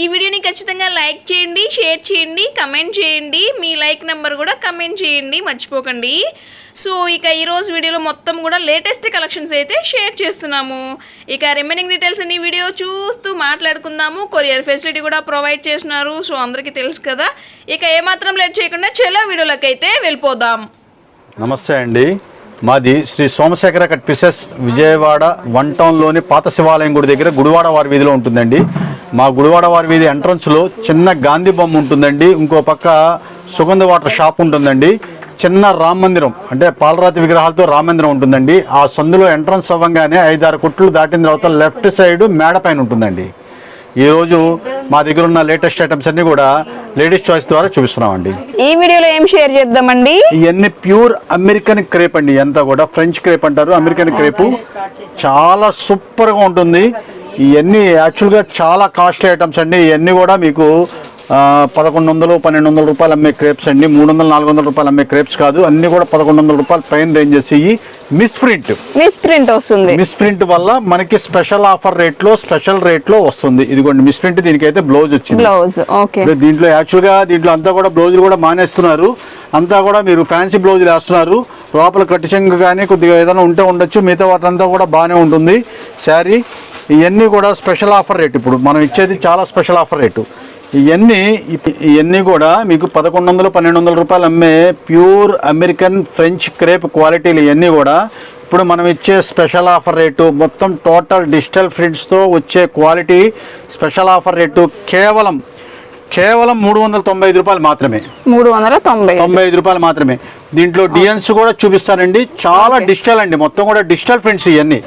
ఈ వీడియోని ఖచ్చితంగా లైక్ చేయండి షేర్ చేయండి కమెంట్ చేయండి. మీ లైక్ నెంబర్ కూడా కమెంట్ చేయండి మర్చిపోకండి. సో ఇక ఈరోజు వీడియోలో మొత్తం కూడా లేటెస్ట్ కలెక్షన్స్ అయితే షేర్ చేస్తున్నాము. ఇక రిమైనింగ్ డీటెయిల్స్ అన్ని వీడియో చూస్తూ మాట్లాడుకుందాము. కొరియర్ ఫెసిలిటీ కూడా ప్రొవైడ్ చేస్తున్నారు. సో అందరికీ తెలుసు కదా. ఇక ఏమాత్రం లేట్ చేయకుండా చెలో వీడియోలోకి అయితే వెళ్ళిపోదాం. నమస్తే అండి. మాది Sri Somasekhara cut pieces Vijayawada one టౌన్లోని పాత శివాలయం గుడి దగ్గర గుడివాడ వారి వీధిలో ఉంటుందండి. మా గుడివాడ వారి వీధి ఎంట్రన్స్లో చిన్న గాంధీ బొమ్మ ఉంటుందండి. ఇంకో పక్క సుగంధ వాటర్ షాప్ ఉంటుందండి. చిన్న రామ మందిరం అంటే పాలరాతి విగ్రహాలతో రామ మందిరం ఉంటుందండి. ఆ సందులో ఎంట్రన్స్ అవ్వగానే ఐదారు కుట్లు దాటిన తర్వాత లెఫ్ట్ సైడ్ మేడ పైన ఉంటుందండి. ఈరోజు మా దగ్గర ఉన్న లేటెస్ట్ ఐటమ్స్ అన్ని కూడా లేడీస్ చాయిస్ ద్వారా చూపిస్తున్నామండి. ఈ వీడియోలో ఏం షేర్ చేద్దామండి? ఇవన్నీ ప్యూర్ అమెరికన్ క్రేప్ అండి. అంతా కూడా ఫ్రెంచ్ క్రేప్ అంటారు. అమెరికన్ క్రేపు చాలా సూపర్గా ఉంటుంది. ఇవన్నీ యాక్చువల్గా చాలా కాస్ట్లీ ఐటమ్స్ అండి. ఇవన్నీ కూడా మీకు పదకొండు వందలు పన్నెండు వందల రూపాయలు అమ్మే క్రేప్స్ అండి. మూడు వందలు నాలుగు వందల రూపాయలు అమ్మే క్రేప్స్ కాదు. అన్నీ కూడా పదకొండు వందల రూపాయలు పైన రేంజెస్ ఇవి మిస్ ప్రింట్. మిస్ ప్రింట్ వస్తుంది. మిస్ ప్రింట్ వల్ల మనకి స్పెషల్ ఆఫర్ రేట్లో స్పెషల్ రేట్లో వస్తుంది. ఇదిగోండి మిస్ ప్రింట్ దీనికైతే బ్లౌజ్ వచ్చింది. Blouse okay. దీంట్లో యాక్చువల్గా దీంట్లో అంతా కూడా బ్లౌజులు కూడా మానేస్తున్నారు. అంతా కూడా మీరు ఫ్యాన్సీ బ్లౌజులు వేస్తున్నారు. లోపల కట్టి చెంగు కానీ కొద్దిగా ఏదైనా ఉంటే ఉండొచ్చు. మిగతా వాటంతా కూడా బాగానే ఉంటుంది. శారీ ఇవన్నీ కూడా స్పెషల్ ఆఫర్ రేట్. ఇప్పుడు మనం ఇచ్చేది చాలా స్పెషల్ ఆఫర్ రేటు. ఇవన్నీ ఇవన్నీ కూడా మీకు పదకొండు వందలు పన్నెండు వందల రూపాయలు అమ్మే ప్యూర్ అమెరికన్ ఫ్రెంచ్ క్రేప్ క్వాలిటీలు ఇవన్నీ కూడా ఇప్పుడు మనం ఇచ్చే స్పెషల్ ఆఫర్ రేటు మొత్తం టోటల్ డిజిటల్ ప్రింట్స్తో వచ్చే క్వాలిటీ స్పెషల్ ఆఫర్ రేటు కేవలం కేవలం మూడు వందల తొంభై ఐదు రూపాయలు మాత్రమే. మూడు వందల తొంభై తొంభై ఐదు రూపాయలు మాత్రమే. దీంట్లో డిఎన్స్ కూడా చూపిస్తానండి. చాలా డిజిటల్ అండి. మొత్తం కూడా డిజిటల్ ప్రింట్స్ ఇవన్నీ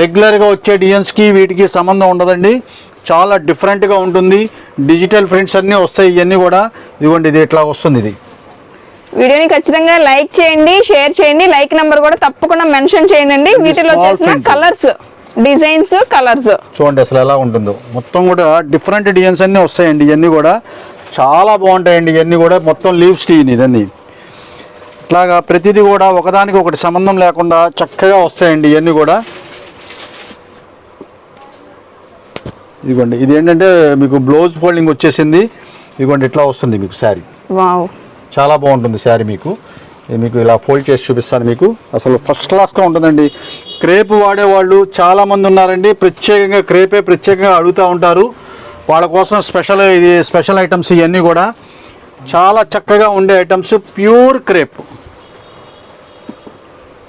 రెగ్యులర్గా వచ్చే డిఎన్స్కి వీటికి సంబంధం ఉండదండి. చాలా డిఫరెంట్గా ఉంటుంది. డిజిటల్ ప్రింట్స్ అన్నీ వస్తాయి. ఇవన్నీ కూడా ఇదిగోండి ఇది ఇట్లా వస్తుంది ఇది. వీడియోని ఖచ్చితంగా లైక్ చేయండి షేర్ చేయండి. లైక్ నెంబర్ కూడా తప్పకుండా మెన్షన్ చేయండి వీటిలో print. Colours designs colours. చూడండి అసలు ఎలా ఉంటుందో. మొత్తం కూడా డిఫరెంట్ డిజైన్స్ అన్నీ వస్తాయండి ఇవన్నీ కూడా. చాలా బాగుంటాయండి ఇవన్నీ కూడా. మొత్తం లీవ్స్ టీని ఇదన్నీ ఇట్లాగా ప్రతిదీ కూడా ఒకదానికి ఒకటి సంబంధం లేకుండా చక్కగా వస్తాయండి ఇవన్నీ కూడా. ఇదిగోండి ఇది ఏంటంటే మీకు బ్లౌజ్ ఫోల్డింగ్ వచ్చేసింది. ఇదిగోండి ఇట్లా వస్తుంది మీకు శారీ. వావ్. చాలా బాగుంటుంది శారీ మీకు. మీకు ఇలా ఫోల్డ్ చేసి చూపిస్తాను మీకు. అసలు ఫస్ట్ క్లాస్గా ఉంటుందండి. క్రేప్ వాడేవాళ్ళు చాలామంది ఉన్నారండి. ప్రత్యేకంగా క్రేపే ప్రత్యేకంగా అడుగుతూ ఉంటారు. వాళ్ళ కోసం స్పెషల్ ఇది స్పెషల్ ఐటమ్స్ ఇవన్నీ కూడా. చాలా చక్కగా ఉండే ఐటమ్స్ ప్యూర్ క్రేప్.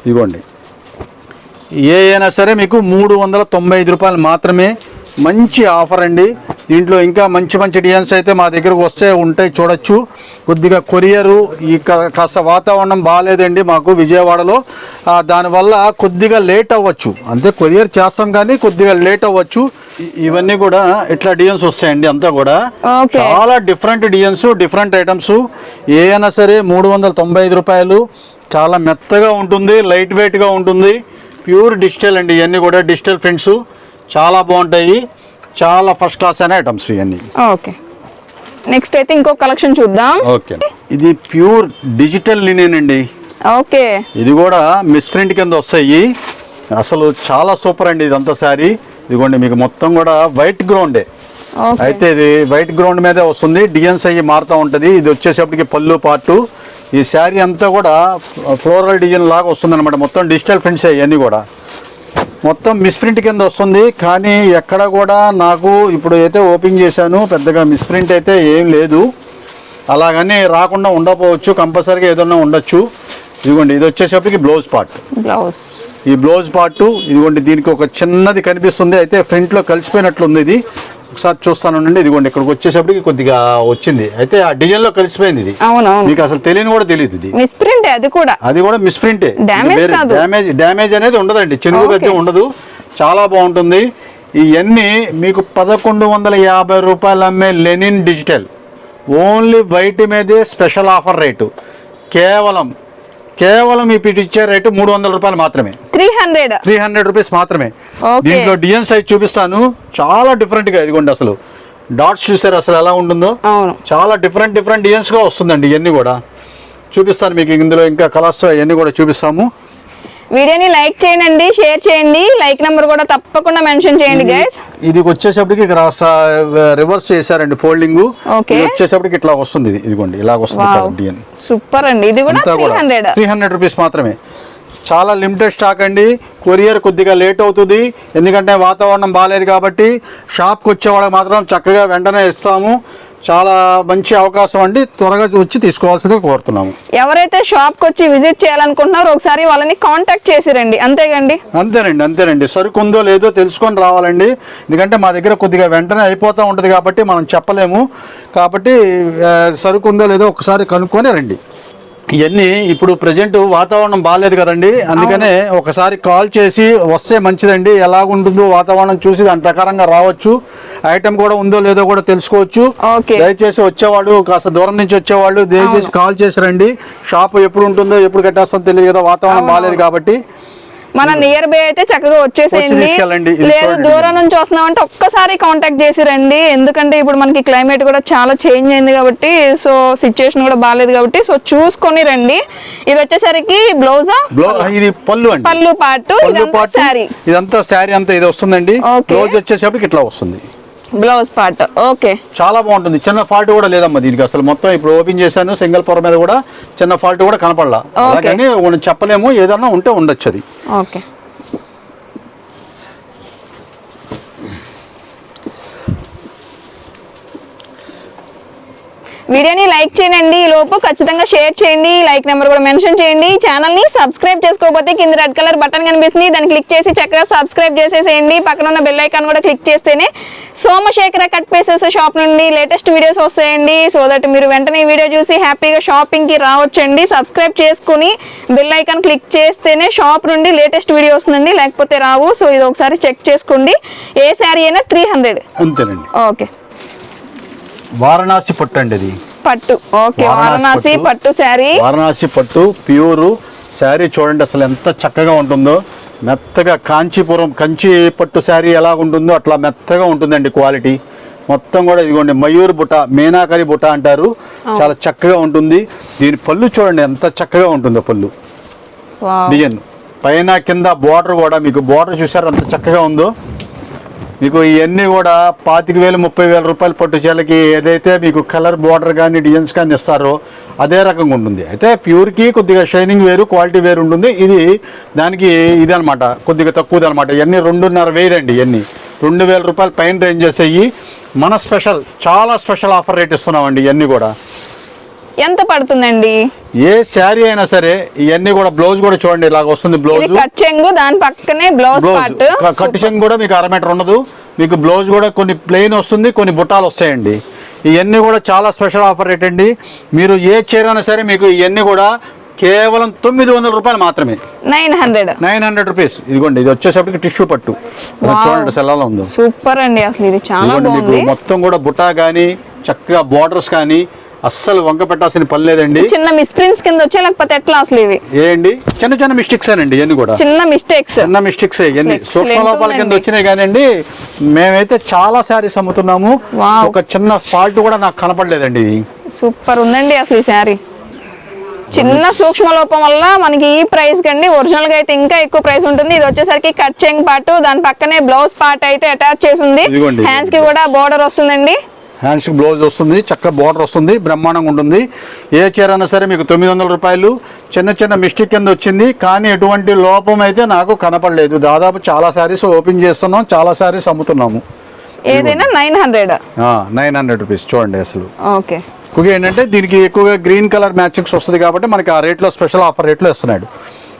ఇదిగోండి. ఏ అయినా సరే మీకు మూడు వందల తొంభై ఐదు రూపాయలు మాత్రమే మంచి ఆఫర్ అండి. దీంట్లో ఇంకా మంచి మంచి డిజైన్స్ అయితే మా దగ్గరకు వస్తే ఉంటాయి చూడొచ్చు. కొద్దిగా కొరియరు ఈ కాస్త వాతావరణం బాగాలేదండి మాకు విజయవాడలో. దానివల్ల కొద్దిగా లేట్ అవ్వచ్చు. అంతే కొరియర్ చేస్తాం కానీ కొద్దిగా లేట్ అవ్వచ్చు. ఇవన్నీ కూడా ఇట్లా డిజైన్స్ వస్తాయండి అంతా కూడా. చాలా డిఫరెంట్ డిజైన్స్ డిఫరెంట్ ఐటమ్స్. ఏ అయినా సరే మూడు వందల తొంభై ఐదు రూపాయలు. చాలా మెత్తగా ఉంటుంది లైట్ వెయిట్గా ఉంటుంది. ప్యూర్ డిజిటల్ అండి ఇవన్నీ కూడా డిజిటల్ ప్రింట్స్. చాలా బాగుంటాయి. చాలా ఫస్ట్ క్లాస్ అయిన ఐటమ్స్ ఇవన్నీ. ఓకే. నెక్స్ట్ అయితే ఇంకో కలెక్షన్ చూద్దాం. ఓకే. ఇది ప్యూర్ డిజిటల్ లినియన్ అండి. ఓకే. ఇది కూడా మిస్ ప్రింట్ కింద వస్తాయి. అసలు చాలా సూపర్ అండి ఇదంతా శారీ. ఇదిగోండి మీకు మొత్తం కూడా వైట్ గ్రౌండే అయితే ఇది వైట్ గ్రౌండ్ మీదే వస్తుంది. డిజైన్స్ అయ్యి మారుతూ ఉంటుంది. ఇది వచ్చేసప్పటికి పళ్ళు పార్టు ఈ శారీ అంతా కూడా ఫ్లోరల్ డిజైన్ లాగా వస్తుంది అనమాట మొత్తం డిజిటల్ ప్రింట్స్ ఇవన్నీ కూడా. మొత్తం మిస్ప్రింట్ కింద వస్తుంది. కానీ ఎక్కడ కూడా నాకు ఇప్పుడు అయితే ఓపెన్ చేశాను పెద్దగా మిస్ప్రింట్ అయితే ఏం లేదు. అలాగని రాకుండా ఉండకపోవచ్చు కంపల్సరీగా ఏదన్నా ఉండొచ్చు. ఇదిగోండి ఇది వచ్చేసప్పటికి బ్లౌజ్ పార్ట్ బ్లౌజ్ ఈ బ్లౌజ్ పార్ట్ ఇదిగోండి దీనికి ఒక చిన్నది కనిపిస్తుంది. అయితే ఫ్రంట్లో కలిసిపోయినట్లుంది ఇది. ఒకసారి చూస్తానండి ఇదిగోండి ఇక్కడికి వచ్చేసప్పటికి కొద్దిగా వచ్చింది. అయితే ఆ డిజైన్లో కలిసిపోయింది ఇది. అవునవును. మీకు అసలు తెలియని కూడా తెలియదు ఇది. మిస్ ప్రింట్ అది కూడా. అది కూడా మిస్ప్రింటే. డ్యామేజ్ డ్యామేజ్ అనేది ఉండదండి. చెనుగు. గద్దె ఉండదు. చాలా బాగుంటుంది. ఇవన్నీ మీకు పదకొండు వందల యాభై రూపాయలు అమ్మే లెనిన్ డిజిటల్. ఓన్లీ వైట్ మీదే స్పెషల్ ఆఫర్ రేటు. కేవలం కేవలం ఇప్పుడు ఇచ్చే రేటు మూడు వందల రూపాయలు మాత్రమే. Three hundred. Three hundred rupees మాత్రమే. దీంట్లో డిజైన్ సైజ్ చూపిస్తాను. చాలా డిఫరెంట్గా ఇదిగోండి అసలు. డాట్స్ చూసారు అసలు ఎలా ఉంటుందో? చాలా డిఫరెంట్ డిఫరెంట్ డిజైన్స్గా వస్తుందండి ఇవన్నీ కూడా. చూపిస్తాను మీకు ఇందులో ఇంకా కలర్స్ అవన్నీ కూడా చూపిస్తాము. వీడియోని లైక్ చేయండి షేర్ చేయండి. లైక్ నెంబర్ కూడా తప్పకుండా మెన్షన్ చేయండి గైస్ ఇది వచ్చేసప్పటికి ఇక్కడ రివర్స్ చేశారండి ఫోల్డింగ్. వచ్చేసప్పటికి ఇట్లా వస్తుంది ఇది. ఇదిగోండి ఇలాగ వస్తుంది సూపర్ అండి. ఇది కూడా three hundred three hundred rupees మాత్రమే. చాలా లిమిటెడ్ స్టాక్ అండి. కొరియర్ కొద్దిగా లేట్ అవుతుంది. ఎందుకంటే వాతావరణం బాగాలేదు కాబట్టి షాప్కి వచ్చే వాళ్ళకి మాత్రం చక్కగా వెంటనే ఇస్తాము. చాలా మంచి అవకాశం అండి. త్వరగా వచ్చి తీసుకోవాల్సిందిగా కోరుతున్నాము. ఎవరైతే షాప్కి వచ్చి విజిట్ చేయాలనుకుంటున్నారో ఒకసారి వాళ్ళని కాంటాక్ట్ చేసిరండి అంతేగండి? అంతేనండి అంతేనండి. సరుకు ఉందో లేదో తెలుసుకొని రావాలండి. ఎందుకంటే మా దగ్గర కొద్దిగా వెంటనే అయిపోతూ ఉంటుంది కాబట్టి మనం చెప్పలేము. కాబట్టి సరుకు ఉందో లేదో ఒకసారి కనుక్కొని రండి. ఇవన్నీ ఇప్పుడు ప్రజెంట్ వాతావరణం బాగాలేదు కదండి. అందుకనే ఒకసారి కాల్ చేసి వస్తే మంచిదండి. ఎలాగుంటుందో వాతావరణం చూసి దాని ప్రకారంగా రావచ్చు. ఐటమ్ కూడా ఉందో లేదో కూడా తెలుసుకోవచ్చు. దయచేసి వచ్చేవాళ్ళు కాస్త దూరం నుంచి వచ్చేవాళ్ళు దయచేసి కాల్ చేసి రండి. షాప్ ఎప్పుడు ఉంటుందో ఎప్పుడు కట్టేస్తుందో తెలియదు కదా వాతావరణం బాగాలేదు కాబట్టి. మన నియర్ బై అయితే చక్కగా వచ్చి వచ్చేసేయండి లేదు. దూరం నుంచి వస్తున్నామంటే ఒక్కసారి కాంటాక్ట్ చేసి రండి. ఎందుకంటే ఇప్పుడు మనకి క్లైమేట్ కూడా చాలా చేంజ్ అయింది కాబట్టి సో సిచ్యుయేషన్ కూడా బాగాలేదు కాబట్టి సో చూసుకొని రండి. ఇది వచ్చేసరికి బ్లౌజా? బ్లౌ ఇది పళ్ళు పళ్ళు పాటు ఇదంతా శారీ. ఇదంతా శారీ అంతా ఇది వస్తుందండి. బ్లౌజ్ వచ్చేసరికి ఇట్లా వస్తుంది. Blouse part. ఓకే. చాలా బాగుంటుంది. చిన్న ఫాల్ట్ కూడా లేదమ్మా దీనికి. అసలు మొత్తం ఇప్పుడు ఓపెన్ చేశాను సింగిల్ పొర మీద కూడా చిన్న ఫాల్ట్ కూడా కనపడలా. అలాగని చెప్పలేము ఏదన్నా ఉంటే ఉండొచ్చు అది. ఓకే. వీడియోని లైక్ చేయండి ఈ లోపు ఖచ్చితంగా షేర్ చేయండి లైక్ నెంబర్ కూడా మెన్షన్ చేయండి. ఛానల్ని సబ్స్క్రైబ్ చేసుకోకపోతే కింద రెడ్ కలర్ బటన్ కనిపిస్తుంది. దాన్ని క్లిక్ చేసి చక్కగా సబ్స్క్రైబ్ చేసేసేయండి. పక్కన ఉన్న బెల్ ఐకాన్ కూడా క్లిక్ చేస్తేనే సోమశేఖర కట్ పీసెస్ షాప్ నుండి లేటెస్ట్ వీడియోస్ వస్తాయండి. సో దట్ మీరు వెంటనే ఈ వీడియో చూసి హ్యాపీగా షాపింగ్కి రావచ్చండి. సబ్స్క్రైబ్ చేసుకుని బెల్ ఐకాన్ క్లిక్ చేస్తేనే షాప్ నుండి లేటెస్ట్ వీడియో వస్తుందండి లేకపోతే రావు. సో ఇది ఒకసారి చెక్ చేసుకోండి. ఏ శారీ అయినా త్రీ హండ్రెడ్ అంతేనండి. ఓకే వారణాసి పట్టు అండి ఇది పట్టు. ఓకే వారణాసి పట్టు. శారీ. వారణాసి పట్టు ప్యూర్ శారీ చూడండి అసలు ఎంత చక్కగా ఉంటుందో. మెత్తగా కాంచీపురం కంచి పట్టు శారీ ఎలా ఉంటుందో అట్లా మెత్తగా ఉంటుందండి క్వాలిటీ. మొత్తం కూడా ఇదిగోండి మయూర్ బుట్ట మీనాకరి బుట్ట అంటారు. చాలా చక్కగా ఉంటుంది. దీని పళ్ళు చూడండి ఎంత చక్కగా ఉంటుందో పళ్ళు. డిజైన్. పైన కింద బార్డర్ కూడా మీకు బార్డర్ చూసారు ఎంత చక్కగా ఉందో? మీకు ఇవన్నీ కూడా పాతిక వేలు ముప్పై వేల రూపాయల పట్టు చీరలకి ఏదైతే మీకు కలర్ బార్డర్ కానీ డిజైన్స్ కానీ ఇస్తారో అదే రకంగా ఉంటుంది. అయితే ప్యూర్కి కొద్దిగా షైనింగ్ వేరు క్వాలిటీ వేరు ఉంటుంది. ఇది దానికి ఇది అనమాట కొద్దిగా తక్కువది అనమాట ఇవన్నీ రెండున్నర వేలండి ఇవన్నీ. రెండు వేల రూపాయల పైన రేంజ్ చేసేవి మన స్పెషల్ చాలా స్పెషల్ ఆఫర్ రేట్ ఇస్తున్నామండి ఇవన్నీ కూడా. ఎంత పడుతుందండి? ఏ శారీ అయినా సరే ఇవన్నీ కూడా బ్లౌజ్ కూడా చూడండి ఇలాగ వస్తుంది బ్లౌజ్ కట్ చెంగు దాని పక్కనే బ్లౌజ్ పార్ట్ క- కట్టు చెంగు కూడా మీకు అర మీటర్ ఉండదు. మీకు బ్లౌజ్ కూడా కొన్ని ప్లెయిన్ వస్తుంది కొన్ని బుట్టాలు వస్తాయండి. ఇవన్నీ కూడా చాలా స్పెషల్ ఆఫర్ రేట్ అండి. మీరు ఏ చీర అయినా సరే మీకు ఇవన్నీ కూడా కేవలం తొమ్మిది వందల రూపాయలు మాత్రమే. Nine hundred nine hundred rupees ఇదిగోండి ఇది వచ్చేసరికి టిష్యూ పట్టు. చూడండి అసలు ఎలా ఉందో. సూపర్ అండి అసలు ఇది చాలా మీకు మొత్తం కూడా బుట్టా కానీ చక్కగా బార్డర్స్ కానీ అస్సలు వంక పెట్టాల్సిన పని లేదండి. చిన్న మిస్ప్రింట్స్ కింద వచ్చే లేకపోతే ఎట్లా అసలు ఇవి? ఏంటి? చిన్న చిన్న మిస్టేక్స్ అండి ఇవన్నీ కూడా. చిన్న మిస్టేక్స్ చిన్న మిస్టేక్స్ ఇవన్నీ సూక్ష్మ లోపాల కింద. వచ్చినాయి కానివ్వండి మేమైతే చాలా శారీస్ అమ్ముతున్నాము. ఒక చిన్న ఫాల్ట్ కూడా నాకు కనపడలేదండి. సూపర్ ఉందండి అసలు ఈ శారీ చిన్న సూక్ష్మ లోపం వల్ల మనకి ఈ ప్రైస్ కండి ఒరిజినల్గా అయితే ఇంకా ఎక్కువ ప్రైస్ ఉంటుంది. ఇది వచ్చేసరికి కట్ చెంగ్ పార్ట్ దాని పక్కనే బ్లౌజ్ పార్ట్ అయితే అటాచ్ చేసి ఉంది. ఇదిగోండి. హ్యాండ్స్కి కూడా బోర్డర్ వస్తుందండి. హ్యాండ్స్కి బ్లౌజ్ వస్తుంది చక్క బార్డర్ వస్తుంది బ్రహ్మాండంగా ఉంటుంది. ఏ చీర అయినా సరే మీకు తొమ్మిది వందల రూపాయలు. చిన్న చిన్న మిస్టేక్ కింద వచ్చింది కానీ ఎటువంటి లోపం అయితే నాకు కనపడలేదు. దాదాపు చాలా శారీస్ ఓపెన్ చేస్తున్నాం చాలా శారీస్ అమ్ముతున్నాము. ఏదైనా nine hundred nine hundred rupees చూడండి అసలు. ఓకే. ఎక్కువగా ఏంటంటే దీనికి ఎక్కువగా గ్రీన్ కలర్ మ్యాచింగ్స్ వస్తుంది కాబట్టి మనకి ఆ రేట్లో స్పెషల్ ఆఫర్ రేట్లో ఇస్తున్నాడు.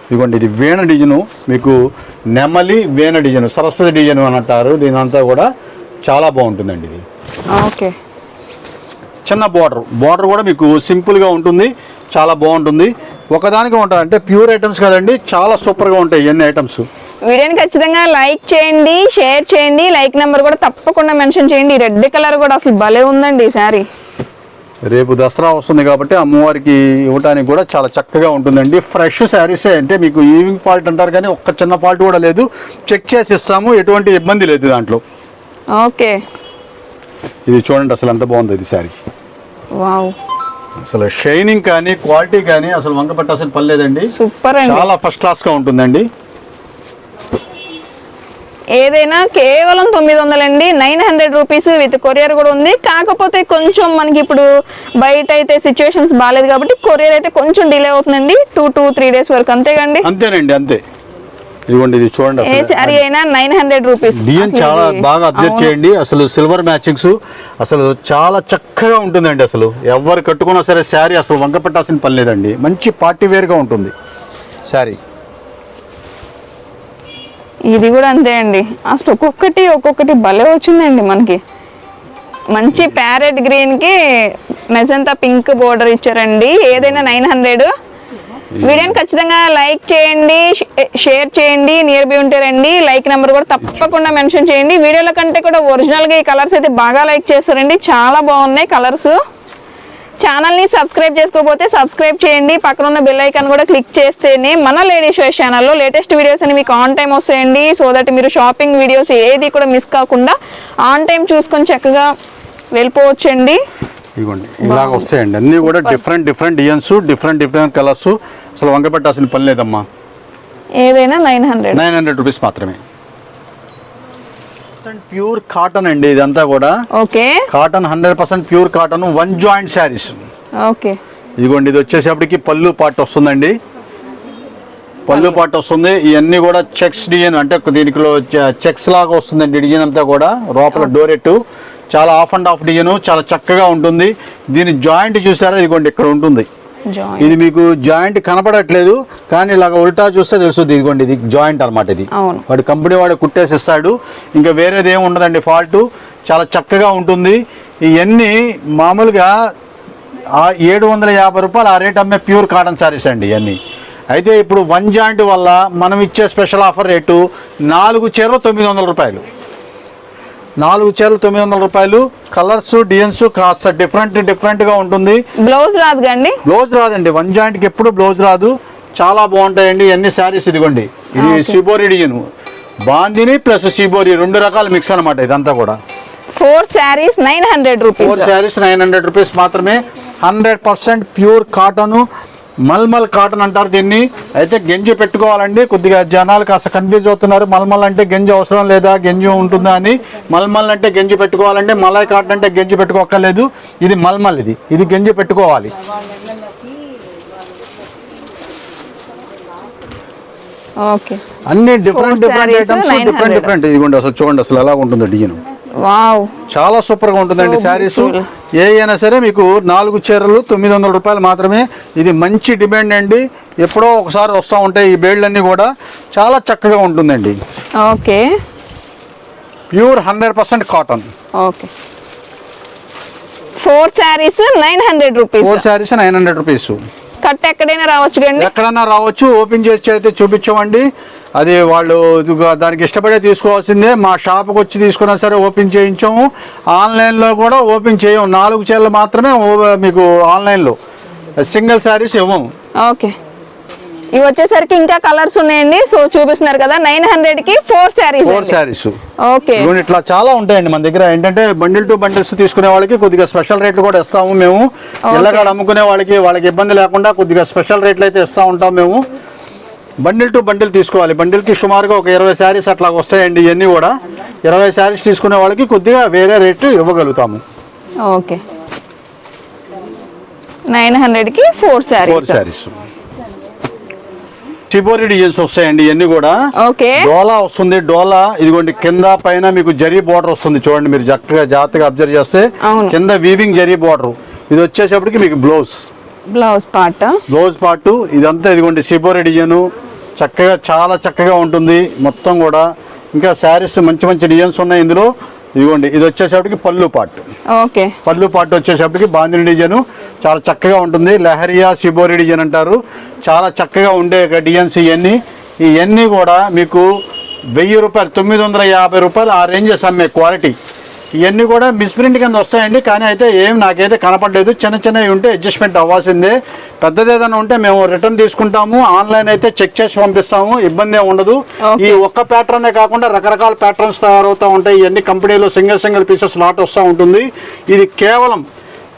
ఇదిగోండి ఇది వీణ డిజైను. మీకు నెమలి వీణ డిజైన్ సరస్వతి డిజైన్ అని అంటారు. దీని అంతా కూడా చాలా బాగుంటుందండి ఇది. ఓకే. చిన్న బార్డర్. బార్డర్ కూడా మీకు సింపుల్గా ఉంటుంది చాలా బాగుంటుంది. ఒకదానికి ఉంటుంది అంటే ప్యూర్ ఐటమ్స్ కదండి చాలా సూపర్గా ఉంటాయి ఇవన్నీ ఐటమ్స్. వీడియోని ఖచ్చితంగా లైక్ చేయండి షేర్ చేయండి లైక్ నెంబర్ కూడా తప్పకుండా మెన్షన్ చేయండి. రెడ్ కలర్ కూడా అసలు భలే ఉందండి ఈ శారీ. రేపు దసరా వస్తుంది కాబట్టి అమ్మవారికి ఇవ్వడానికి కూడా చాలా చక్కగా ఉంటుందండి. ఫ్రెష్ శారీసే అంటే మీకు ఈవింగ్ ఫాల్ట్ అంటారు కానీ ఒక్క చిన్న ఫాల్ట్ కూడా లేదు. చెక్ చేసి ఇస్తాము ఎటువంటి ఇబ్బంది లేదు దాంట్లో. ఓకే. ఇది చూడండి అసలు ఎంత బాగుంది ఇది శారీ. వావ్. అసలు షైనింగ్ కానీ క్వాలిటీ కానీ అసలు వంక పట్టాల్సిన పని లేదండి సూపర్ అండి. చాలా ఫస్ట్ క్లాస్గా ఉంటుందండి. ఏదైనా కేవలం తొమ్మిది వందలండి nine hundred rupees with courier కూడా ఉంది. కాకపోతే కొంచెం మనకి ఇప్పుడు బయట అయితే సిచ్యువేషన్స్ బాగాలేదు కాబట్టి కొరియర్ అయితే కొంచెం డిలే అవుతుందండి. టూ టూ త్రీ డేస్ వరకు అంతేగాండి అంతేనండి అంతే. ఇదిగోండి ఇది చూడండి ఏ శారీ అయినా నైన్ హండ్రెడ్ రూపీస్. చాలా బాగా అబ్జర్వ్ చేయండి. అసలు సిల్వర్ మ్యాచింగ్స్ అసలు చాలా చక్కగా ఉంటుందండి అసలు. ఎవరు కట్టుకున్నా సరే శారీ అసలు వంక పెట్టాల్సిన పని లేదండి. మంచి పార్టీ వేర్గా ఉంటుంది. శారీ. ఇది కూడా అంతే అండి. అసలు ఒక్కొక్కటి ఒక్కొక్కటి భలే వచ్చిందండి మనకి. మంచి ప్యారెట్ గ్రీన్కి మెజంతా పింక్ బోర్డర్ ఇచ్చారండి. ఏదైనా నైన్ హండ్రెడ్ వీడియోని ఖచ్చితంగా లైక్ చేయండి షేర్ చేయండి నియర్ బై ఉంటే రండి లైక్ నెంబర్ కూడా తప్పకుండా మెన్షన్ చేయండి. వీడియోల కంటే కూడా ఒరిజినల్గా ఈ కలర్స్ అయితే బాగా లైక్ చేస్తారండి. చాలా బాగున్నాయి కలర్స్. ఛానల్ని సబ్స్క్రైబ్ చేసుకోకపోతే సబ్స్క్రైబ్ చేయండి. పక్కన ఉన్న బెల్ ఐకాన్ కూడా క్లిక్ చేస్తేనే మన లేడీస్ షోస్ ఛానల్లో లేటెస్ట్ వీడియోస్ అని మీకు ఆన్ టైం వస్తాయండి. సో దట్ మీరు షాపింగ్ వీడియోస్ ఏది కూడా మిస్ కాకుండా ఆన్ టైం చూసుకొని చక్కగా వెళ్ళిపోవచ్చండి. ఇదిగోండి ఇలాగ వస్తాయండి. అన్నీ కూడా different different designs different different colours అసలు వంక పెట్టాల్సిన పని లేదమ్మా. ఏదైనా nine hundred nine hundred rupees మాత్రమే. ప్యూర్ కాటన్ అండి ఇదంతా కూడా. Okay. Cotton hundred percent pure cotton one joint saris okay. ఇదిగోండి ఇది వచ్చేసేపటికి పళ్ళు పాటు వస్తుందండి. పళ్ళు పాటు వస్తుంది. ఇవన్నీ కూడా చెక్స్ డిజైన్ అంటే దీనిలో చెక్స్ లాగా వస్తుందండి డిజైన్ అంతా కూడా. లోపల డోరెట్ చాలా ఆఫ్ అండ్ ఆఫ్ డిజైన్ చాలా చక్కగా ఉంటుంది. దీని జాయింట్ చూసారా? ఇదిగోండి ఇక్కడ ఉంటుంది. ఇది మీకు జాయింట్ కనపడట్లేదు కానీ ఇలాగ ఉల్టా చూస్తే తెలుస్తుంది. ఇదిగోండి ఇది జాయింట్ అన్నమాట ఇది. వాడి కంపెనీ వాడు కుట్టేసిస్తాడు. ఇంకా వేరేది ఏమి ఉండదండి ఫాల్ట్. చాలా చక్కగా ఉంటుంది. ఇవన్నీ మామూలుగా ఆ ఏడు వందల యాభై రూపాయలు ఆ రేట్ అమ్మే ప్యూర్ కాటన్ శారీస్ అండి ఇవన్నీ అయితే ఇప్పుడు వన్ జాయింట్ వల్ల మనం ఇచ్చే స్పెషల్ ఆఫర్ రేటు నాలుగు చీరలు తొమ్మిది వందల రూపాయలు. నాలుగు చీరలు తొమ్మిది వందల రూపాయలు. కలర్స్ డిజైన్స్ కాస్త డిఫరెంట్ డిఫరెంట్గా ఉంటుంది. బ్లౌజ్ రాదు కండి బ్లౌజ్ రాదండి వన్ జాయింట్కి ఎప్పుడు బ్లౌజ్ రాదు. చాలా బాగుంటాయండి. అన్ని శారీస్ ఇదిగోండి. ఇది shibori design bandhani plus shibori రెండు రకాల మిక్స్ అనమాట ఇదంతా కూడా. Four saris nine hundred four rupees saris nine hundred rupees మాత్రమే. Hundred percent pure cotton mulmul cotton అంటారు దీన్ని. అయితే గెంజి పెట్టుకోవాలండి. కొద్దిగా జనాలు కాస్త కన్ఫ్యూజ్ అవుతున్నారు. మల్మల్ అంటే గెంజి అవసరం లేదా? గెంజి ఉంటుందా అని. మల్మల్ అంటే గెంజి పెట్టుకోవాలంటే మలై కాటన్ అంటే గెంజి పెట్టుకోక్కర్లేదు. ఇది మల్మల్ ఇది. ఇది గెంజి పెట్టుకోవాలి. ఓకే. అన్ని different different items 900. Different different ఇదిగోండి అసలు చూడండి అసలు ఎలా ఉంటుందో డిజైన్. వావ్. చాలా సూపర్గా ఉంటుందండి శారీస్. ఏ అయినా సరే మీకు నాలుగు చీరలు తొమ్మిది వందల రూపాయలు మాత్రమే. ఇది మంచి డిమాండ్ అండి. ఎప్పుడో ఒకసారి వస్తూ ఉంటాయి ఈ బేళ్ళన్నీ కూడా చాలా చక్కగా ఉంటుందండి. Okay. Pure hundred percent cotton. Okay. Four saris nine hundred rupees. Four saris nine hundred rupees. Cut ఎక్కడైనా రావచ్చు కండి ఎక్కడన్నా రావచ్చు ఓపెన్ చేసి అయితే చూపించమండి. అది వాళ్ళు దానికి ఇష్టపడే తీసుకోవాల్సిందే. మా షాప్కి వచ్చి తీసుకున్నా సరే ఓపెన్ చేయించాము. ఆన్లైన్లో కూడా ఓపెన్ చేయము నాలుగు చీరలు మాత్రమే మీకు ఆన్లైన్లో సింగిల్ శారీస్ ఇవ్వము ఓకే. ఇవి వచ్చేసరికి ఇంకా కలర్స్ ఉన్నాయండి. సో చూపిస్తున్నారు కదా నైన్ హండ్రెడ్కి four saris four saris. Okay. ఇట్లా చాలా ఉంటాయండి మన దగ్గర. ఏంటంటే బండిల్ టు బండిల్స్ తీసుకునే వాళ్ళకి కొద్దిగా స్పెషల్ రేట్లు కూడా ఇస్తాము మేము. ఇళ్ళకాడ అమ్ముకునే వాళ్ళకి వాళ్ళకి ఇబ్బంది లేకుండా కొద్దిగా స్పెషల్ రేట్లు అయితే ఇస్తూ ఉంటాం మేము. బండిల్ టు బండిల్ తీసుకోవాలి. బండిల్కి సుమారుగా ఒక ఇరవై శారీస్ అట్లా వస్తాయండి ఇవన్నీ కూడా. ఇరవై శారీస్ తీసుకునే వాళ్ళకి కొద్దిగా వేరే రేటు ఇవ్వగలుగుతాము. ఓకే. నైన్ హండ్రెడ్కి four four saris. Shibori designs వస్తాయండి ఇవన్నీ కూడా. ఓకే. డోలా వస్తుంది. డోలా ఇదిగోండి కింద పైన మీకు జరీ బోర్డర్ వస్తుంది. చూడండి మీరు చక్కగా జాగ్రత్తగా అబ్జర్వ్ చేస్తే. కింద వీవింగ్ జరీ బోర్డర్. ఇది వచ్చేసప్పటికి మీకు blouse. Blouse part. Blouse part. ఇదంతా ఇదిగోండి సిబోరి డిజైన్. చక్కగా చాలా చక్కగా ఉంటుంది. మొత్తం కూడా ఇంకా శారీస్ మంచి మంచి డిజైన్స్ ఉన్నాయి ఇందులో. ఇదిగోండి ఇది వచ్చేసప్పటికి పళ్ళు పార్ట్ ఓకే. పళ్ళు పాటు వచ్చేసప్పటికి బాందిని డిజైన్. చాలా చక్కగా ఉంటుంది. లహరియా సిబోరి డిజైన్ అంటారు. చాలా చక్కగా ఉండే డిజైన్స్ ఇవన్నీ ఇవన్నీ కూడా మీకు వెయ్యి రూపాయలు తొమ్మిది వందల యాభై రూపాయలు ఆ రేంజెస్ అమ్మే క్వాలిటీ. ఇవన్నీ కూడా మిస్ప్రింట్ కింద వస్తాయండి. కానీ అయితే ఏం నాకైతే కనపడలేదు. చిన్న చిన్నవి ఉంటే అడ్జస్ట్మెంట్ అవ్వాల్సిందే. పెద్దది ఏదైనా ఉంటే మేము రిటర్న్ తీసుకుంటాము. ఆన్లైన్ అయితే చెక్ చేసి పంపిస్తాము. ఇబ్బంది ఉండదు. ఈ ఒక్క ప్యాటర్నే కాకుండా రకరకాల ప్యాటర్న్స్ తయారవుతూ ఉంటాయి. ఇవన్నీ కంపెనీలో సింగిల్ సింగిల్ పీసెస్ లాట్ వస్తూ ఉంటుంది. ఇది కేవలం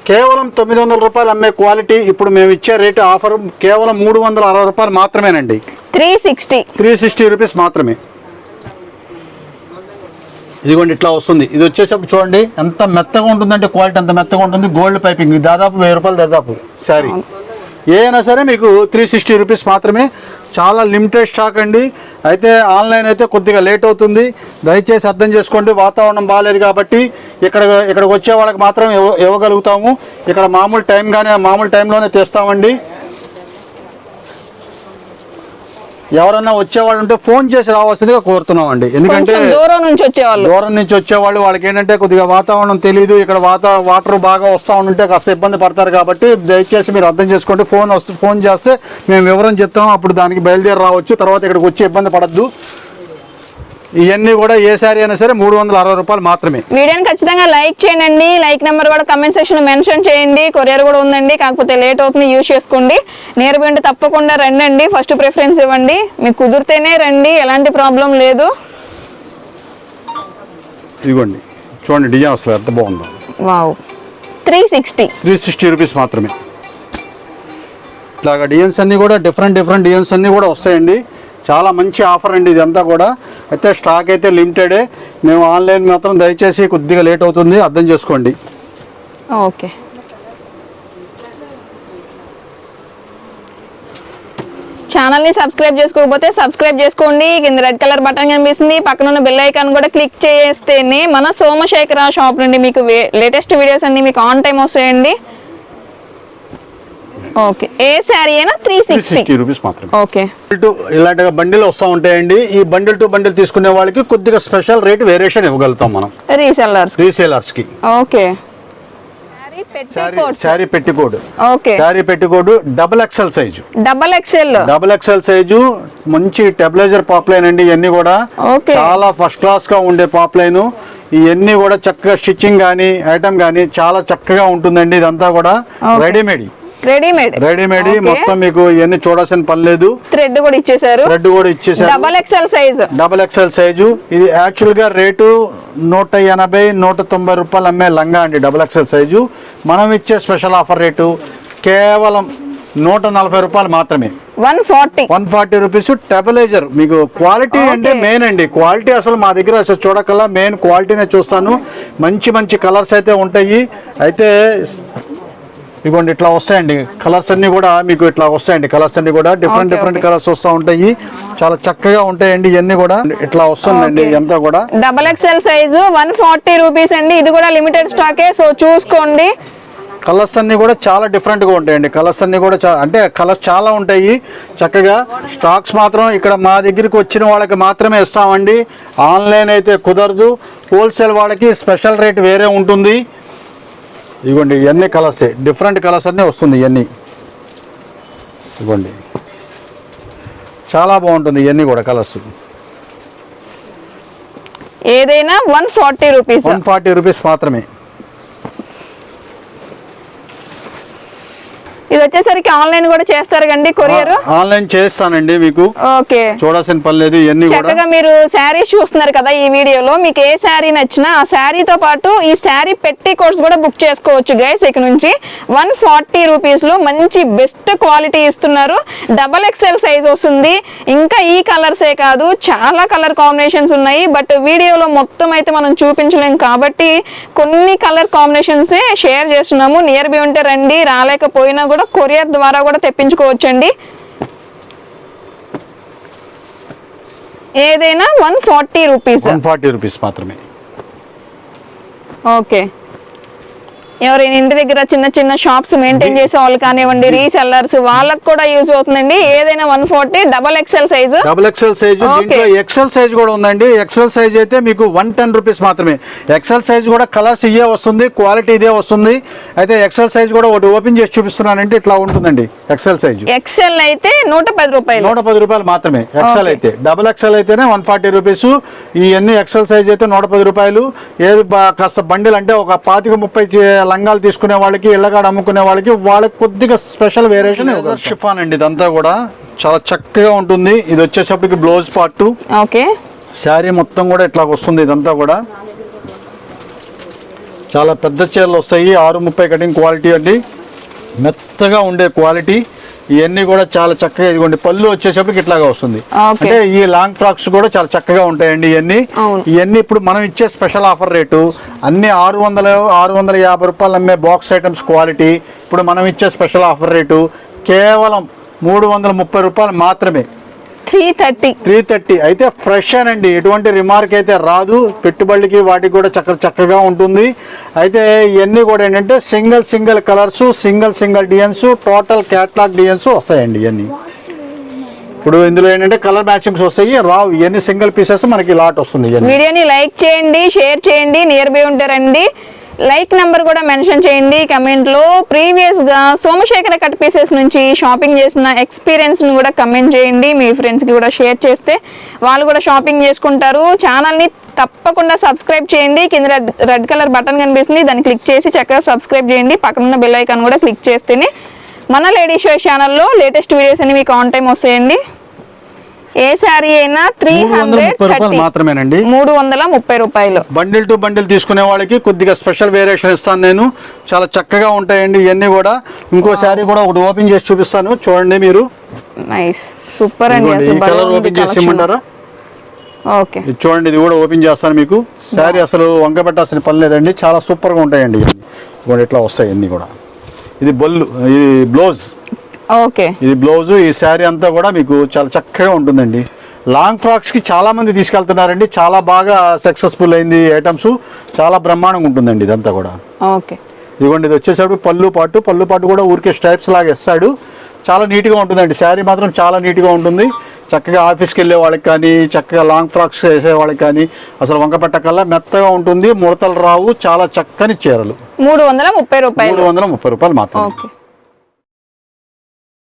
కేవలం తొమ్మిది వందల రూపాయలు అమ్మే క్వాలిటీ ఇప్పుడు మేము ఇచ్చే రేటు ఆఫర్ కేవలం మూడు వందల అరవై రూపాయలు మాత్రమేనండి. Three sixty. Three sixty rupees మాత్రమే. ఇదిగోండి ఇట్లా వస్తుంది. ఇది వచ్చేసప్పుడు చూడండి ఎంత మెత్తగా ఉంటుందంటే క్వాలిటీ ఎంత మెత్తగా ఉంటుంది. గోల్డ్ పైపింగ్ దాదాపు వెయ్యి రూపాయలు దాదాపు శారీ ఏదైనా సరే మీకు త్రీ సిక్స్టీ రూపీస్ మాత్రమే. చాలా లిమిటెడ్ స్టాక్ అండి. అయితే ఆన్లైన్ అయితే కొద్దిగా లేట్ అవుతుంది. దయచేసి అర్థం చేసుకోండి. వాతావరణం బాగాలేదు కాబట్టి ఇక్కడ ఇక్కడికి వచ్చే వాళ్ళకి మాత్రం ఇవ్వ ఇవ్వగలుగుతాము. ఇక్కడ మామూలు టైం కానీ మామూలు టైంలోనే తెస్తామండి. ఎవరన్నా వచ్చేవాళ్ళు ఉంటే ఫోన్ చేసి రావాల్సిందిగా కోరుతున్నాం అండి ఎందుకంటే దూరం నుంచి వచ్చేవాళ్ళు. దూరం నుంచి వచ్చేవాళ్ళు వాళ్ళకి ఏంటంటే కొద్దిగా వాతావరణం తెలియదు ఇక్కడ వాత వాటర్ బాగా వస్తూ ఉంటే కాస్త ఇబ్బంది పడతారు కాబట్టి దయచేసి మీరు అర్థం చేసుకోండి. ఫోన్ వస్తే ఫోన్ చేస్తే మేము వివరం చెప్తాం అప్పుడు దానికి బయలుదేరి రావచ్చు. తర్వాత ఇక్కడికి వచ్చి ఇబ్బంది పడద్దు. ఇవన్నీ కూడా ఏ శారీ అయినా సరే మూడు వందల అరవై రూపాయలు మాత్రమే. వీడియోని ఖచ్చితంగా లైక్ చేయండి. లైక్ నెంబర్ కూడా కమెంట్ సెక్షన్ మెన్షన్ చేయండి. కొరియర్ కూడా ఉందండి. కాకపోతే లేట్ అవుతుంది యూజ్ చేసుకోండి. నియర్ బై ఉంటే తప్పకుండా రండి ఫస్ట్ ప్రిఫరెన్స్ ఇవ్వండి. మీకు కుదిరితేనే రండి. ఎలాంటి ప్రాబ్లం లేదు. ఇదిగోండి చూడండి డిజైన్ అసలు ఎంత బాగుందో. Wow. Three sixty. Three sixty rupees మాత్రమే. ఇట్లాగా డిజైన్స్ అన్నీ కూడా డిఫరెంట్ డిఫరెంట్ డిజైన్స్ అన్నీ కూడా వస్తాయండి. చాలా మంచి ఆఫర్ అండి ఇదంతా కూడా. అయితే స్టాక్ అయితే లిమిటెడే మేము ఆన్లైన్ మాత్రం దయచేసి కొద్దిగా లేట్ అవుతుంది. అర్థం చేసుకోండి. ఓకే. ఛానల్ని సబ్స్క్రైబ్ చేసుకోకపోతే సబ్స్క్రైబ్ చేసుకోండి. కింద రెడ్ కలర్ బటన్ కనిపిస్తుంది. పక్కన ఉన్న బెల్ ఐకాన్ కూడా క్లిక్ చేస్తేనే మన సోమశేఖర షాప్ నుండి మీకు లేటెస్ట్ వీడియోస్ అన్ని మీకు ఆన్ టైం వస్తాయండి. ఓకే. ఏ శారీ అయినా త్రీ సిక్స్టీ రూపీస్ మాత్రమే. ఓకే. టు ఇలాంటి బండిల్ వస్తూ ఉంటాయండి. ఈ బండిల్ టు బండిల్ తీసుకునే వాళ్ళకి కొద్దిగా స్పెషల్ రేట్ వేరియేషన్ ఇవ్వగలుగుతాం మనం. Resellers రీసేలర్స్కి okay. Sari sari petticoat okay. Sari petticoat double XL size double XL double XL size మంచి టెబులైజర్ పాప్లైన్ అండి ఇవన్నీ కూడా. చాలా ఫస్ట్ క్లాస్గా ఉండే పాప్లైన్ ఇవన్నీ కూడా చక్కగా స్టిచ్చింగ్ కానీ ఐటమ్ కానీ చాలా చక్కగా ఉంటుందండి ఇదంతా కూడా. Readymade readymade readymade. మొత్తం మీకు ఇవన్నీ చూడాల్సిన పని లేదు. థ్రెడ్ కూడా ఇచ్చేసారు రెడ్ కూడా ఇచ్చేసారు double XL size double XL size ఇది యాక్చువల్గా రేటు నూట ఎనభై నూట తొంభై రూపాయలు అమ్మే లంగా అండి డబల్ ఎక్స్ఎల్ సైజు మనం ఇచ్చే స్పెషల్ ఆఫర్ రేటు కేవలం నూట నలభై రూపాయలు మాత్రమే. One forty one forty rupees టెబలైజర్ మీకు క్వాలిటీ అంటే. మెయిన్ అండి. క్వాలిటీ అసలు మా దగ్గర అసలు చూడకల్లా. మెయిన్ క్వాలిటీనే చూస్తాను. మంచి మంచి కలర్స్ అయితే ఉంటాయి. అయితే ఇదిగోండి ఇట్లా వస్తాయండి. కలర్స్ అన్ని కూడా మీకు ఇట్లా వస్తాయండి. కలర్స్ అన్ని కూడా డిఫరెంట్ డిఫరెంట్. కలర్స్ వస్తూ ఉంటాయి. చాలా చక్కగా ఉంటాయండి ఇవన్నీ కూడా. ఇట్లా వస్తుందండి. ఇదంతా కూడా. Double XL size one forty rupees అండి. ఇది కూడా లిమిటెడ్ స్టాకే సో చూసుకోండి. కలర్స్ అన్ని కూడా చాలా డిఫరెంట్గా ఉంటాయండి. కలర్స్ అన్ని కూడా అంటే కలర్స్ చాలా ఉంటాయి. చక్కగా స్టాక్స్ మాత్రం ఇక్కడ మా దగ్గరికి వచ్చిన వాళ్ళకి మాత్రమే ఇస్తామండి. ఆన్లైన్ అయితే కుదరదు. హోల్సేల్ వాళ్ళకి స్పెషల్ రేట్ వేరే ఉంటుంది. ఇవ్వండి ఇవన్నీ కలర్సే. డిఫరెంట్ కలర్స్ అన్నీ వస్తుంది ఇవన్నీ ఇవ్వండి చాలా బాగుంటుంది ఇవన్నీ కూడా కలర్స్. ఏదైనా one forty rupees. One forty rupees మాత్రమే. ఇది వచ్చేసరికి ఆన్లైన్ కూడా చేస్తారు కండి కొరియర్? ఆన్లైన్ చేస్తానండి మీకు. ఓకే. చూడాల్సిన పని లేదు ఇవన్నీ చక్కగా మీరు శారీస్ చూస్తున్నారు కదా ఈ వీడియోలో మీకు ఏ శారీ నచ్చినా ఆ శారీతో పాటు ఈ శారీ పెట్టి కోర్స్ కూడా బుక్ చేసుకోవచ్చు గైస్ ఇక నుంచి వన్ ఫార్టీ రూపీస్లో మంచి బెస్ట్ క్వాలిటీ ఇస్తున్నారు. డబల్ ఎక్స్ఎల్ సైజ్ వస్తుంది. ఇంకా ఈ కలర్సే కాదు చాలా కలర్ కాంబినేషన్స్ ఉన్నాయి. బట్ వీడియోలో మొత్తం అయితే మనం చూపించలేం కాబట్టి కొన్ని కలర్ కాంబినేషన్సే షేర్ చేస్తున్నాము. నియర్ బై ఉంటే రండి రాలేకపోయినా కూడా కొరియర్ ద్వారా కూడా తెప్పించుకోవచ్చండి. ఏదైనా one forty rupees. One forty rupees మాత్రమే. ఓకే. ఎవరైనా ఇంటి దగ్గర చిన్న చిన్న షాప్స్ మెయింటైన్ చేసే వాళ్ళు కానివ్వండి రీసెల్లర్స్ వాళ్ళకి కూడా యూజ్ అవుతుందండి. ఏదైనా one forty double XL size double XL size XL size కూడా ఉందండి. ఎక్సెల్ సైజ్ అయితే మీకు వన్ టెన్ రూపీస్ మాత్రమే. ఎక్సెల్ సైజ్ కూడా కలర్స్ ఇయే వస్తుంది క్వాలిటీ ఇదే వస్తుంది. అయితే ఎక్సెల్ సైజ్ కూడా ఒకటి ఓపెన్ చేసి చూపిస్తున్నానంటే ఇట్లా ఉంటుందండి ఎక్సెల్ సైజ్ ఎక్స్ఎల్ అయితే నూట పది రూపాయలు. నూట పది రూపాయలు మాత్రమే. ఎక్సెల్. అయితే. డబుల్ ఎక్సెల్ అయితేనే వన్ ఫార్టీ రూపీస్ ఇవన్నీ ఎక్సెల్ సైజ్ అయితే నూట పది రూపాయలు. ఏది కాస్త బండిల్ అంటే ఒక పాతిక ముప్పై లంగాలు తీసుకునే వాళ్ళకి ఇళ్ళగాడ అమ్ముకునే వాళ్ళకి వాళ్ళకి కొద్దిగా స్పెషల్ వేరియేషన్ షిఫాన్ అండి ఇదంతా కూడా చాలా చక్కగా ఉంటుంది. ఇది వచ్చేసప్పటికి బ్లౌజ్ పార్ట్ ఓకే. శారీ మొత్తం కూడా ఇట్లా వస్తుంది ఇదంతా కూడా. చాలా పెద్ద చీరలు వస్తాయి ఆరు ముప్పై కటింగ్ క్వాలిటీ అండి. మెత్తగా ఉండే క్వాలిటీ ఇవన్నీ కూడా చాలా చక్కగా ఇదిగోండి పళ్ళు వచ్చేసప్పటికి ఇట్లాగా వస్తుంది. అంటే ఈ లాంగ్ ఫ్రాక్స్ కూడా చాలా చక్కగా ఉంటాయండి ఇవన్నీ. ఇవన్నీ ఇప్పుడు మనం ఇచ్చే స్పెషల్ ఆఫర్ రేటు అన్ని ఆరు వందల ఆరు వందల యాభై రూపాయలు అమ్మే బాక్స్ ఐటమ్స్ క్వాలిటీ ఇప్పుడు మనం ఇచ్చే స్పెషల్ ఆఫర్ రేటు కేవలం మూడు వందల ముప్పై రూపాయలు మాత్రమే త్రీ థర్టీ త్రీ థర్టీ అయితే ఫ్రెష్ అనండి. ఎటువంటి రిమార్క్ అయితే రాదు. పెట్టుబడికి వాటికి కూడా చక్క చక్కగా ఉంటుంది. అయితే ఇవన్నీ కూడా ఏంటంటే single single colours single single designs total catalogue designs వస్తాయండి ఇవన్నీ. ఇప్పుడు ఇందులో ఏంటంటే కలర్ మ్యాచింగ్స్ వస్తాయి. రావు ఇవన్నీ సింగిల్ పీసెస్ మనకి లాట్ వస్తుంది వీడియోని లైక్ చేయండి షేర్ చేయండి నియర్ బై ఉంటారండి. లైక్ నెంబర్ కూడా మెన్షన్ చేయండి. కమెంట్లో ప్రీవియస్గా సోమశేఖర కట్ పీసెస్ నుంచి షాపింగ్ చేసిన ఎక్స్పీరియన్స్ని కూడా కమెంట్ చేయండి. మీ ఫ్రెండ్స్కి కూడా షేర్ చేస్తే వాళ్ళు కూడా షాపింగ్ చేసుకుంటారు. ఛానల్ని తప్పకుండా సబ్స్క్రైబ్ చేయండి. కింద రెడ్ రెడ్ కలర్ బటన్ కనిపిస్తుంది. దాన్ని క్లిక్ చేసి చక్కగా సబ్స్క్రైబ్ చేయండి. పక్కన ఉన్న బెల్ ఐకాన్ కూడా క్లిక్ చేస్తేనే మన లేడీ షో ఛానల్లో లేటెస్ట్ వీడియోస్ అన్ని మీకు ఆన్ టైం వస్తాయండి. ఏ శారీ అయినా త్రీ ముప్పై రూపాయలు హండ్రెడ్ మాత్రమేనండి. మూడు వందల ముప్పై రూపాయలు. బండిల్ టు బండిల్ తీసుకునే వాళ్ళకి కొద్దిగా స్పెషల్ వేరియేషన్ ఇస్తాను నేను. చాలా చక్కగా ఉంటాయండి ఇవన్నీ కూడా. ఇంకో శారీ కూడా ఒకటి ఓపెన్ చేసి చూపిస్తాను. చూడండి మీరు. నైస్ సూపర్ అండి. కలర్ ఓపెన్ చేసి ఇమ్మంటారా? ఓకే. చూడండి ఇది కూడా ఓపెన్ చేస్తాను మీకు. శారీ అసలు వంక పెట్టాల్సిన పని లేదండి. చాలా సూపర్గా ఉంటాయండి ఇవన్నీ. ఇట్లా వస్తాయి అన్నీ కూడా. ఇది బొల్లు ఇది బ్లౌజ్. ఓకే. ఇది బ్లౌజ్ ఈ శారీ అంతా కూడా మీకు చాలా చక్కగా ఉంటుందండి. లాంగ్ ఫ్రాక్స్కి చాలా మంది తీసుకెళ్తున్నారండి. చాలా బాగా సక్సెస్ఫుల్ అయింది ఐటమ్స్ చాలా బ్రహ్మాండంగా ఉంటుందండి ఇదంతా కూడా. ఓకే. ఇదిగోండి ఇది వచ్చేసరికి పళ్ళు పాటు. పళ్ళు పాటు కూడా ఊరికే స్ట్రైప్స్ లాగా ఇస్తాడు. చాలా నీట్గా ఉంటుందండి. శారీ మాత్రం చాలా నీట్గా ఉంటుంది. చక్కగా ఆఫీస్కి వెళ్ళే వాళ్ళకి కానీ చక్కగా లాంగ్ ఫ్రాక్స్ వేసే వాళ్ళకి కానీ అసలు వంక పెట్టకల్లా మెత్తగా ఉంటుంది. ముడతలు రావు. చాలా చక్కని చీరలు. మూడు వందల ముప్పై రూపాయలు. మూడు వందల ముప్పై రూపాయలు మాత్రం ఓకే.